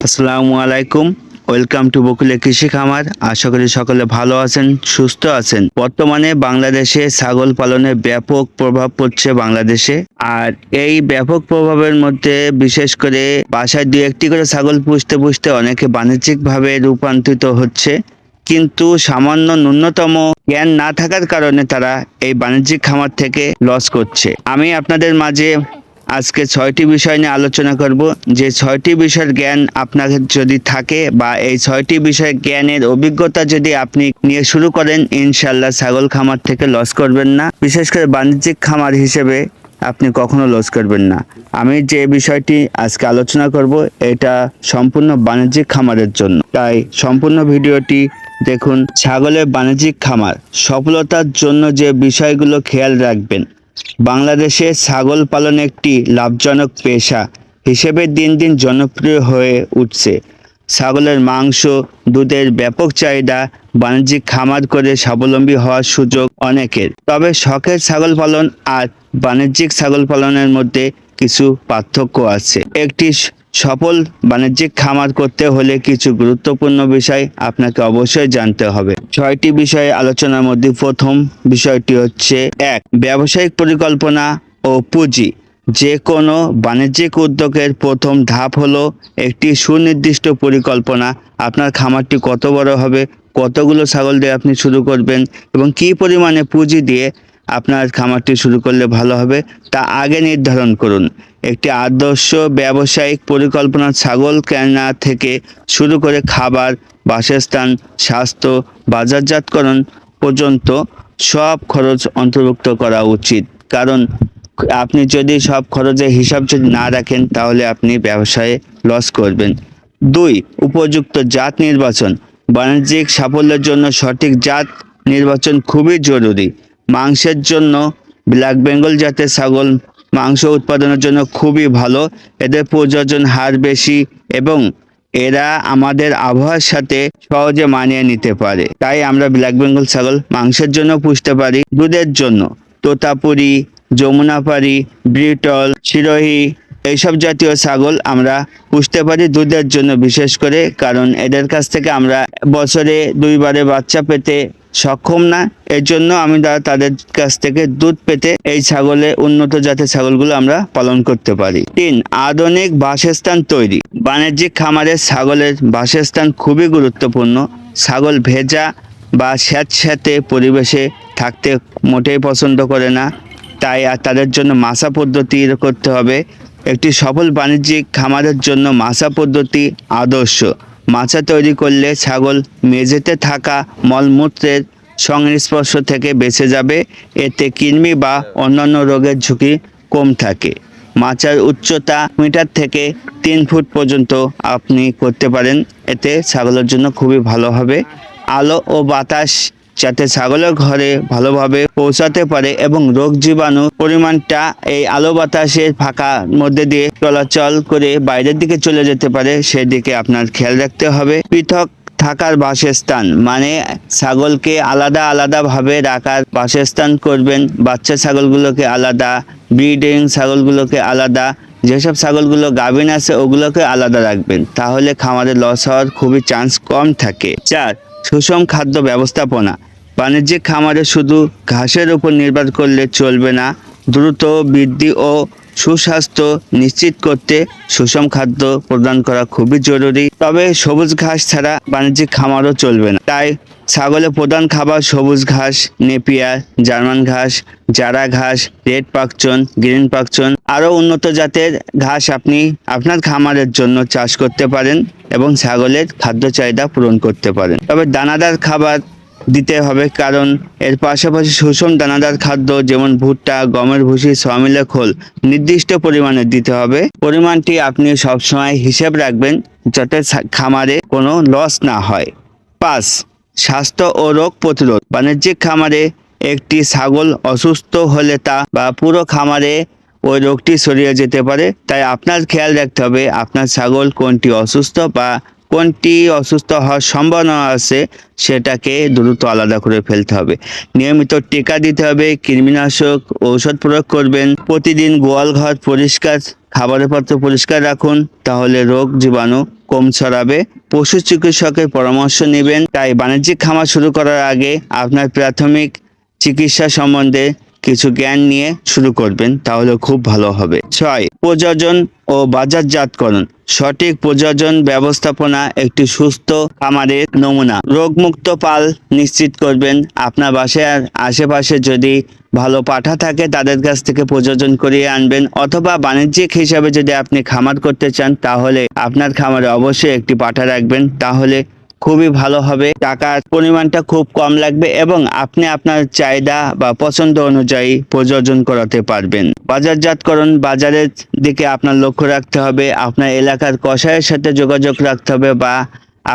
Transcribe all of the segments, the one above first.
আসসালামু আলাইকুম। Welcome to বকুলে কৃষি খামার। আশা করি সকলে ভালো আছেন, সুস্থ আছেন। বর্তমানে বাংলাদেশে ছাগল পালনের ব্যাপক প্রভাব পড়ছে বাংলাদেশে। আর এই ব্যাপক প্রভাবের মধ্যে বিশেষ করে বাসায় দু একটি করে ছাগল পুষতে পুষতে অনেকে বাণিজ্যিকভাবে রূপান্তরিত হচ্ছে। কিন্তু সামান্য ন্যূনতম জ্ঞান না থাকার কারণে তারা এই বাণিজ্যিক খামার থেকে লস করছে। আমি আপনাদের মাঝে আজকে ছয়টি বিষয় নিয়ে আলোচনা করব। যে ছয়টি বিষয়ের জ্ঞান আপনার যদি থাকে বা এই ছয়টি বিষয়ের জ্ঞানের অভিজ্ঞতা যদি আপনি নিয়ে শুরু করেন ইনশাল্লাহ ছাগল খামার থেকে লস করবেন না। বিশেষ করে বাণিজ্যিক খামার হিসেবে আপনি কখনো লস করবেন না। আমি যে বিষয়টি আজকে আলোচনা করব, এটা সম্পূর্ণ বাণিজ্যিক খামারের জন্য। তাই সম্পূর্ণ ভিডিওটি দেখুন। ছাগলের বাণিজ্যিক খামার, সফলতার জন্য যে বিষয়গুলো খেয়াল রাখবেন। বাংলাদেশে ছাগল পালন একটি লাভজনক পেশা হিসেবে দিন দিন জনপ্রিয় হয়ে উঠছে। ছাগলের মাংস, দুধের ব্যাপক চাহিদা, বাণিজ্যিক খামার করে স্বাবলম্বী হওয়ার সুযোগ অনেকের। তবে শখের ছাগল পালন আর বাণিজ্যিক ছাগল পালনের মধ্যে কিছু পার্থক্য আছে। একটি সফল বাণিজ্যিক খামার করতে হলে কিছু গুরুত্বপূর্ণ বিষয় আপনাকে অবশ্যই জানতে হবে। ছয়টি বিষয়ে আলোচনার মধ্যে প্রথম বিষয়টি হচ্ছে, এক, ব্যবসায়িক পরিকল্পনা ও পুঁজি। যে কোনো বাণিজ্যিক উদ্যোগের প্রথম ধাপ হলো একটি সুনির্দিষ্ট পরিকল্পনা। আপনার খামারটি কত বড় হবে, কতগুলো ছাগল দিয়ে আপনি শুরু করবেন এবং কী পরিমাণে পুঁজি দিয়ে আপনার খামারটি শুরু করলে ভালো হবে, তা আগে নির্ধারণ করুন। একটি আদর্শ ব্যবসায়িক পরিকল্পনা ছাগল কেনা থেকে শুরু করে খাবার, বাসস্থান, স্বাস্থ্য, বাজারজাতকরণ পর্যন্ত সব খরচ অন্তর্ভুক্ত করা উচিত। কারণ, আপনি যদি সব খরচের হিসাব যদি না রাখেন, তাহলে আপনি ব্যবসায়ে লস করবেন। দুই, উপযুক্ত জাত নির্বাচন। বাণিজ্যিক সাফল্যের জন্য সঠিক জাত নির্বাচন খুবই জরুরি। মাংসের জন্য ব্ল্যাক বেঙ্গল জাতের ছাগল, মাংস উৎপাদনের জন্য খুবই ভালো। এদের প্রজনন হার বেশি এবং এরা আমাদের আবহাওয়ার সাথে সহজে মানিয়ে নিতে পারে। তাই আমরা ব্ল্যাক বেঙ্গল ছাগল মাংসের জন্য পুষতে পারি। দুধের জন্য তোতাপুরি যমুনাপাড়ি ব্রিটল সিরোহি এইসব জাতীয় ছাগল আমরা পুষতে পারি দুধের জন্য বিশেষ করে, কারণ এদের কাছ থেকে আমরা বছরে দুইবারে বাচ্চা পেতে সক্ষম না। এর জন্য আমি তা- তাদের কাছ থেকে দুধ পেতে এই ছাগলে, উন্নত জাতের ছাগলগুলো আমরা পালন করতে পারি। তিন, আধুনিক বাসস্থান তৈরি। বাণিজ্যিক খামারে ছাগলের বাসস্থান খুবই গুরুত্বপূর্ণ। ছাগল ভেজা বা স্যাঁতস্যাঁতে পরিবেশে থাকতে মোটেই পছন্দ করে না। তাই আর তাদের জন্য মাসা পদ্ধতি করতে হবে। একটি সফল বাণিজ্যিক খামারের জন্য মাসা পদ্ধতি আদর্শ। মাছা তৈরি করলে ছাগল মেঝেতে থাকা মলমূত্রের সংস্পর্শ থেকে বেঁচে যাবে। এতে কৃমি বা অন্যান্য রোগের ঝুঁকি কম থাকে। মাচার উচ্চতা মিটার থেকে তিন ফুট পর্যন্ত আপনি করতে পারেন। এতে ছাগলের জন্য খুবই ভালো হবে। আলো ও বাতাস যাতে ছাগলের ঘরে ভালোভাবে পৌঁছাতে পারে এবং রোগ জীবাণু পরিমাণটা এই আলো বাতাসের ফাঁকা মধ্যে দিয়ে চলাচল করে বাইরের দিকে চলে যেতে পারে, সেদিকে আপনার খেয়াল রাখতে হবে। পৃথক থাকার বাসস্থান মানে ছাগলকে আলাদা আলাদাভাবে রাখার বাসস্থান করবেন। বাচ্চা ছাগলগুলোকে আলাদা, ব্রিডিং ছাগলগুলোকে আলাদা, যেসব ছাগলগুলো গাভিন আছে ওগুলোকে আলাদা রাখবেন। তাহলে খামারে লস হওয়ার খুবই চান্স কম থাকে। চার, সুষম খাদ্য ব্যবস্থাপনা। বাণিজ্যিক খামারে শুধু ঘাসের উপর নির্ভর করলে চলবে না, দ্রুত বৃদ্ধি ও সুস্বাস্থ্য নিশ্চিত করতে সুষম খাদ্য প্রদান করা খুবই জরুরি। তবে সবুজ ঘাস ছাড়া বাণিজ্যিক খামারও চলবে না। তাই ছাগলের প্রধান খাবার সবুজ ঘাস, নেপিয়ার, জার্মান ঘাস, জারা ঘাস, রেড পাকচন, গ্রিন পাকচন। আরও উন্নত জাতের ঘাস আপনি আপনার খামারের জন্য চাষ করতে পারেন এবং ছাগলের খাদ্য চাহিদা পূরণ করতে পারেন। তবে দানাদার খাবার দিতে হবে, কারণ এর পাশাপাশি সুষম দানাদার খাদ্য যেমন ভুট্টা, গমের ভুসি সমিলে খোল নির্দিষ্ট পরিমাণে দিতে হবে। পরিমাণটি আপনি সবসময় হিসেব রাখবেন যাতে খামারে কোনো লস না হয়। পাঁচ, স্বাস্থ্য ও রোগ প্রতিরোধ। বাণিজ্যিক খামারে একটি ছাগল অসুস্থ হলে তা বা পুরো খামারে ওই রোগটি ছড়িয়ে যেতে পারে। তাই আপনার খেয়াল রাখতে হবে আপনার ছাগল কোনটি অসুস্থ বা কোনটি অসুস্থ হওয়ার সম্ভাবনা আছে সেটাকে দ্রুত আলাদা করে ফেলতে হবে। নিয়মিত টিকা দিতে হবে, কৃমিনাশক ঔষধ প্রয়োগ করবেন। প্রতিদিন গোয়াল ঘর পরিষ্কার, খাবারের পাত্র পরিষ্কার রাখুন, তাহলে রোগ জীবাণু কম ছড়াবে। পশু চিকিৎসকের পরামর্শ নেবেন। তাই বাণিজ্যিক খামার শুরু করার আগে আপনার প্রাথমিক চিকিৎসা সম্বন্ধে কিছু জ্ঞান নিয়ে শুরু করবেন, তাহলে খুব ভালো হবে। ছয়, প্রযোজন ও বাজারজাতকরণ সঠিক প্রযোজন ব্যবস্থাপনা একটি সুস্থ খামারের নমুনা। রোগমুক্ত পাল নিশ্চিত করবেন। আপনার বাসার আশেপাশে যদি ভালো পাঠা থাকে, তাদের কাছ থেকে প্রযোজন করিয়ে আনবেন। অথবা বাণিজ্যিক হিসাবে যদি আপনি খামার করতে চান, তাহলে আপনার খামারে অবশ্যই একটি পাঠা রাখবেন। তাহলে খুবই ভালো হবে। টাকার পরিমাণটা খুব কম লাগবে এবং আপনি আপনার চাহিদা বা পছন্দ অনুযায়ী প্রযোজন করাতে পারবেন। বাজারজাতকরণ বাজারের দিকে আপনার লক্ষ্য রাখতে হবে। আপনার এলাকার কষায়ের সাথে যোগাযোগ রাখতে হবে বা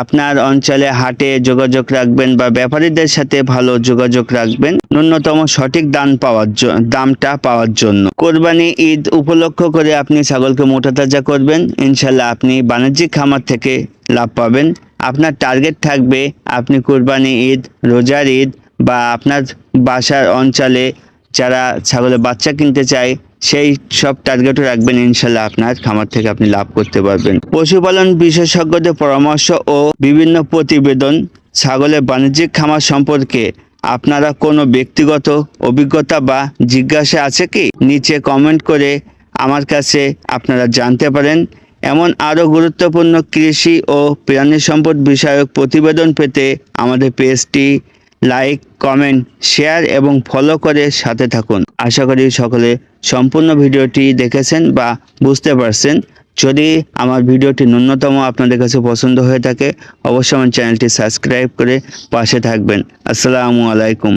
আপনার অঞ্চলে হাটে যোগাযোগ রাখবেন বা ব্যাপারীদের সাথে ভালো যোগাযোগ রাখবেন ন্যূনতম সঠিক দাম পাওয়ার দামটা পাওয়ার জন্য। কোরবানি ঈদ উপলক্ষ করে আপনি ছাগলকে মোটা তাজা করবেন। ইনশাল্লাহ আপনি বাণিজ্যিক খামার থেকে লাভ পাবেন। আপনার টার্গেট থাকবে আপনি কোরবানি ঈদ, রোজার ঈদ বা আপনার বাসার অঞ্চলে যারা ছাগলের বাচ্চা কিনতে চায়, সেই সব টার্গেটও রাখবেন ইনশাল্লাহ আপনার খামার থেকে আপনি লাভ করতে পারবেন। পশুপালন বিশেষজ্ঞদের পরামর্শ ও বিভিন্ন প্রতিবেদন, ছাগলের বাণিজ্যিক খামার সম্পর্কে আপনারা কোনো ব্যক্তিগত অভিজ্ঞতা বা জিজ্ঞাসা আছে কি? নিচে কমেন্ট করে আমার কাছে আপনারা জানতে পারেন। এমন আরও গুরুত্বপূর্ণ কৃষি ও প্রাণী সম্পদ বিষয়ক প্রতিবেদন পেতে আমাদের পেজটি লাইক, কমেন্ট, শেয়ার এবং ফলো করে সাথে থাকুন। আশা করি সকলে সম্পূর্ণ ভিডিওটি দেখেছেন বা বুঝতে পারছেন। যদি আমার ভিডিওটি ন্যূনতম আপনাদের কাছে পছন্দ হয়ে থাকে, অবশ্যই আমার চ্যানেলটি সাবস্ক্রাইব করে পাশে থাকবেন। আসসালামু আলাইকুম।